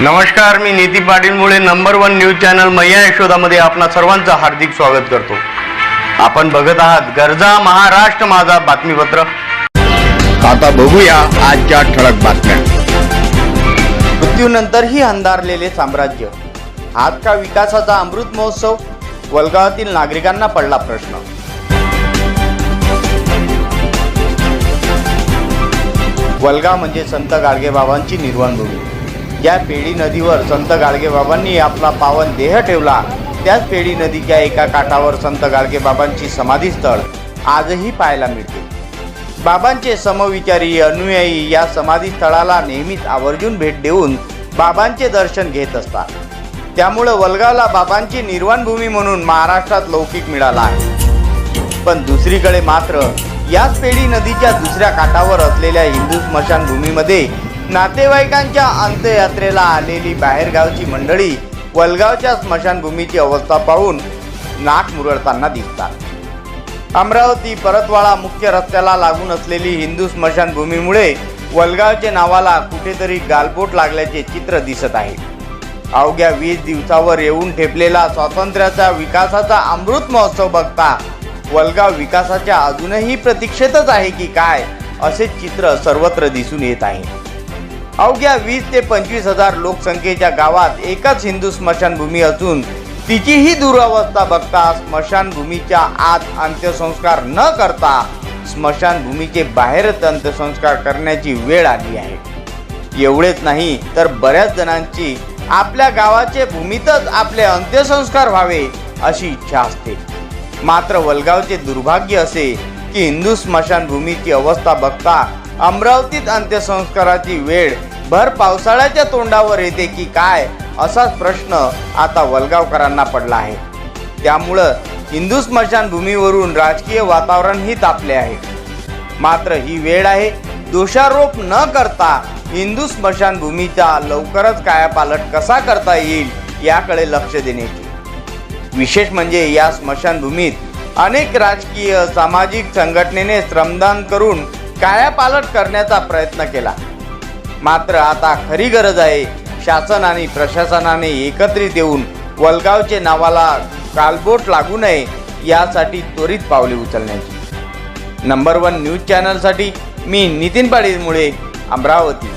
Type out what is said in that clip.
नमस्कार मी नीती पाटील मुळे number one news channel मैया यशोदामध्ये आपणा सर्वांचं हार्दिक स्वागत करतो. आपण बघत आहात गरजा महाराष्ट्र माझा बातमीपत्र. आता बघूया आजच्या ठळक बातम्या. मृत्यूनंतरही अंधारलेले साम्राज्य. हात का विकासाचा अमृत महोत्सव? वलगावातील नागरिकांना पडला प्रश्न. वलगाव म्हणजे संत गाडगेबाबांची निर्वाणभूमी ज्या पेढी नदीवर संत गाडगेबाबांनी आपला पावन देह ठेवला त्याच पेढी नदीच्या एका काठावर संत गाडगेबाबांची समाधीस्थळ आजही पाहायला मिळते. बाबांचे समविचारी अनुयायी या समाधीस्थळाला नेहमीच आवर्जून भेट देऊन बाबांचे दर्शन घेत असतात. त्यामुळं वलगावला बाबांची निर्वाणभूमी म्हणून महाराष्ट्रात लौकिक मिळाला आहे. पण दुसरीकडे मात्र याच पेढी नदीच्या दुसऱ्या काठावर असलेल्या हिंदू स्मशानभूमीमध्ये नातेवाईकांच्या अंत्ययात्रेला आलेली बाहेरगावची मंडळी वलगावच्या स्मशानभूमीची अवस्था पाहून नाक मुरळताना दिसतात. अमरावती परतवाडा मुख्य रस्त्याला लागून असलेली हिंदू स्मशानभूमीमुळे वलगावचे नावाला कुठेतरी गालबोट लागल्याचे चित्र दिसत आहे. अवघ्या वीस दिवसावर येऊन ठेपलेला स्वातंत्र्याचा विकासाचा अमृत महोत्सव बघता वलगाव विकासाच्या अजूनही प्रतीक्षेतच आहे की काय असे चित्र सर्वत्र दिसून येत आहे. अवघ्या वीस ते पंचवीस हजार लोकसंख्येच्या गावात एकच हिंदू स्मशानभूमी असून तिचीही दुरावस्था बघता स्मशानभूमीच्या आत अंत्यसंस्कार न करता स्मशानभूमीचे बाहेरच अंत्यसंस्कार करण्याची वेळ आली आहे. एवढेच नाही तर बऱ्याच जणांची आपल्या गावाचे भूमीतच आपले अंत्यसंस्कार व्हावे अशी इच्छा असते. मात्र वलगावचे दुर्भाग्य असे की हिंदू स्मशानभूमीची अवस्था बघता अमरावतीत अंत्यसंस्काराची वेळ भर पावसाळ्याच्या तोंडावर येते की काय असाच प्रश्न आता वलगावकरांना पडला आहे. त्यामुळं हिंदू स्मशानभूमीवरून राजकीय वातावरणही तापले आहे. मात्र ही वेळ आहे दोषारोप न करता हिंदू स्मशानभूमीचा लवकरच कायापालट कसा करता येईल याकडे लक्ष देण्याची. विशेष म्हणजे या स्मशानभूमीत अनेक राजकीय सामाजिक संघटनेने श्रमदान करून कायापालट करण्याचा प्रयत्न केला. मात्र आता खरी गरज आहे शासन आणि प्रशासनाने एकत्रित येऊन वलगावचे नावाला कालबोट लागू नये यासाठी त्वरित पावले उचलण्याची. नंबर वन न्यूज चॅनलसाठी मी नितीन पाडीमुळे अमरावती.